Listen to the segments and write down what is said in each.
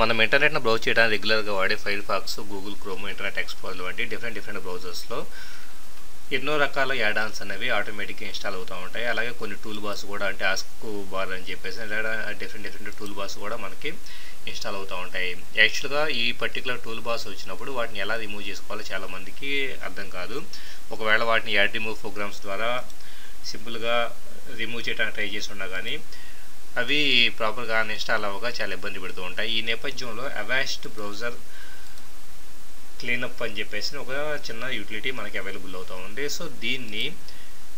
మనం ఇంటర్నెట్ను బ్రౌజ్ చేయడానికి రెగ్యులర్గా వాడే Firefox Google Chrome Internet Explore వంటి డిఫరెంట్ డిఫరెంట్ బ్రౌజర్స్లో ఎన్నో రకాల యాడాన్స్ అనేవి ఆటోమేటిక్గా ఇన్స్టాల్ అవుతూ ఉంటాయి. అలాగే కొన్ని టూల్ బార్స్ కూడా అంటే ఆస్క్ బార్ అని చెప్పేసి డిఫరెంట్ డిఫరెంట్ టూల్ బార్స్ కూడా మనకి ఇన్స్టాల్ అవుతూ ఉంటాయి. యాక్చువల్గా ఈ పర్టికులర్ టూల్ బార్స్ వచ్చినప్పుడు వాటిని ఎలా రిమూవ్ చేసుకోవాలో చాలామందికి అర్థం కాదు. ఒకవేళ వాటిని యాడ్ రిమూవ్ ప్రోగ్రామ్స్ ద్వారా సింపుల్గా రిమూవ్ చేయడానికి ట్రై చేసి ఉన్నా కానీ అవి ప్రాపర్గా అన్ఇన్స్టాల్ అవ్వగా చాలా ఇబ్బంది పెడుతూ ఉంటాయి. ఈ నేపథ్యంలో అవాస్ట్ బ్రౌజర్ క్లీనప్ అని చెప్పేసి ఒక చిన్న యూటిలిటీ మనకి అవైలబుల్ అవుతూ ఉంది. సో దీన్ని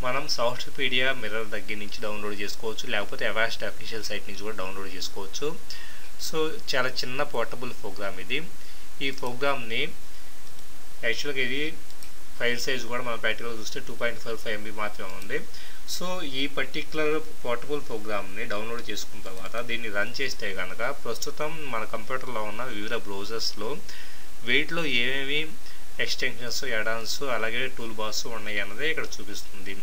మనం సాఫ్ట్పీడియా మిర్రర్ దగ్గర నుంచి డౌన్లోడ్ చేసుకోవచ్చు. లేకపోతే అవాస్ట్ అఫీషియల్ సైట్ నుంచి కూడా డౌన్లోడ్ చేసుకోవచ్చు. సో చాలా చిన్న పోర్టబుల్ ప్రోగ్రామ్ ఇది. ఈ ప్రోగ్రామ్ని యాక్చువల్గా ఇది ఫైల్ సైజ్ కూడా మనం ప్రాక్టికల్గా చూస్తే two point five five MB మాత్రమే ఉంది. సో ఈ పర్టికులర్ పోర్టబుల్ ప్రోగ్రామ్ని డౌన్లోడ్ చేసుకున్న తర్వాత దీన్ని రన్ చేస్తే కనుక ప్రస్తుతం మన కంప్యూటర్లో ఉన్న వివిధ బ్రౌజర్స్లో వీటిలో ఏమేమి ఎక్స్టెన్షన్స్ ఎడాన్స్ అలాగే టూల్ బార్స్ ఉన్నాయి అన్నది ఇక్కడ చూపిస్తుంది.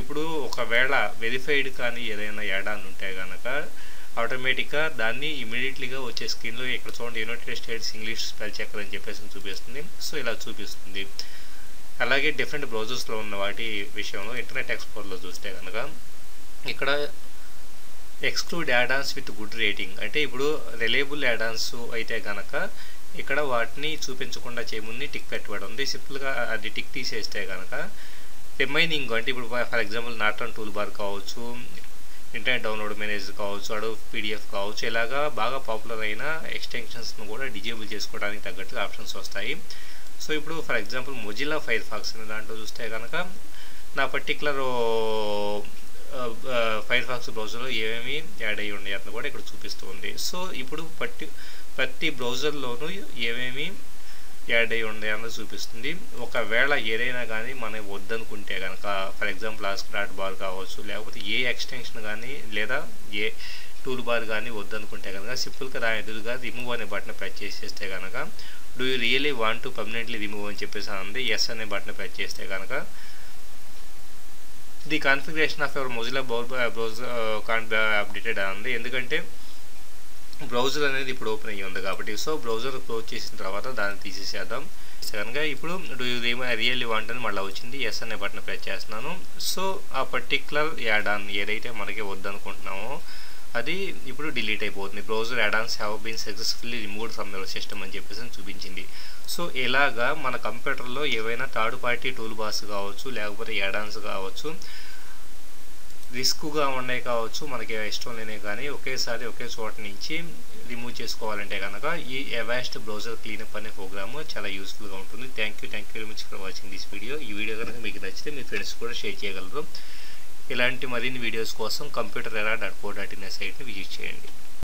ఇప్పుడు ఒకవేళ వెరిఫైడ్ కానీ ఏదైనా ఎడాన్ ఉంటే కనుక ఆటోమేటిక్గా దాన్ని ఇమీడియట్లీగా వచ్చే స్క్రీన్లో ఇక్కడ చూడండి United States English spell checker అని చెప్పేసి చూపిస్తుంది. సో ఇలా చూపిస్తుంది. అలాగే డిఫరెంట్ బ్రౌజర్స్లో ఉన్న వాటి విషయంలో ఇంటర్నెట్ ఎక్స్ప్లోర్లో చూస్తే కనుక ఇక్కడ exclude add ons with good rating అంటే ఇప్పుడు రిలయబుల్ యాడాన్స్ అయితే కనుక ఇక్కడ వాటిని చూపించకుండా చేయముందు టిక్ పెట్టబడి ఉంది సింపుల్గా అది టిక్ తీసేస్తే కనుక రిమైనింగ్ అంటే ఇప్పుడు for example Norton tool bar కావచ్చు ఇంటర్నెట్ డౌన్లోడ్ మేనేజర్ కావచ్చు అడో పీడిఎఫ్ కావచ్చు ఇలాగా బాగా పాపులర్ అయిన ఎక్స్టెన్షన్స్ను కూడా డిజేబుల్ చేసుకోవడానికి తగ్గట్టుగా ఆప్షన్స్ వస్తాయి. సో ఇప్పుడు for example Mozilla Firefox అనే దాంట్లో చూస్తే కనుక నా పర్టికులర్ ఫైర్ ఫాక్స్ బ్రౌజర్లో ఏమేమి యాడ్ అయ్యి ఉన్నాయి అని కూడా ఇక్కడ చూపిస్తుంది సో ఇప్పుడు పట్టి ప్రతి బ్రౌజర్లోనూ ఏమేమి యాడ్ అయ్యి ఉన్నాయి అన్నది చూపిస్తుంది. ఒకవేళ ఏదైనా కానీ మనం వద్దనుకుంటే కనుక for example ask dot bar కావచ్చు లేకపోతే ఏ ఎక్స్టెన్షన్ కానీ లేదా ఏ టూల్ బార్ కానీ వద్దనుకుంటే కనుక సింపుల్గా రా ఎదురుగా రిమూవ్ అనే బటన్ ప్రెస్ చేసేస్తే కనుక do you really want to permanently remove? అని చెప్పేసి అంది ఎస్ అనే బటన్ ప్రెస్ చేస్తే కనుక the configuration of your Mozilla browser can updated అంది ఎందుకంటే బ్రౌజర్ అనేది ఇప్పుడు ఓపెన్ అయ్యి ఉంది కాబట్టి సో బ్రౌజర్ క్లోజ్ చేసిన తర్వాత దాన్ని తీసేసేద్దాం. కనుక ఇప్పుడు డూ యూ రియల్లీ వాంట్? అని మళ్ళీ వచ్చింది. ఎస్ అనే బటన్ ప్రెస్ చేస్తున్నాను. సో ఆ పర్టిక్యులర్ యాడాన్ ఏదైతే మనకి వద్దనుకుంటున్నామో అది ఇప్పుడు డిలీట్ అయిపోతుంది. Browser add ons have been successfully removed from your system అని చెప్పేసి చూపించింది. సో ఇలాగా మన కంప్యూటర్లో ఏవైనా థర్డ్ పార్టీ టూల్ బార్స్ కావచ్చు లేకపోతే యాడాన్స్ కావచ్చు రిస్క్గా ఉన్నాయి కావచ్చు మనకి ఇష్టం లేనే కానీ ఒకేసారి ఒకే చోట నుంచి రిమూవ్ చేసుకోవాలంటే కనుక ఈ అవాస్ట్ బ్రౌజర్ క్లీనప్ అనే ప్రోగ్రామ్ చాలా యూస్ఫుల్గా ఉంటుంది. Thank you thank you very much for watching this video ఈ వీడియో కనుక మీకు నచ్చితే మీ ఫ్రెండ్స్ కూడా షేర్ చేయగలరు. ఇలాంటి మరిన్ని వీడియోస్ కోసం కంప్యూటర్ ఎలా డాట్ కో డాట్ ఇన్ సైట్ని విజిట్ చేయండి.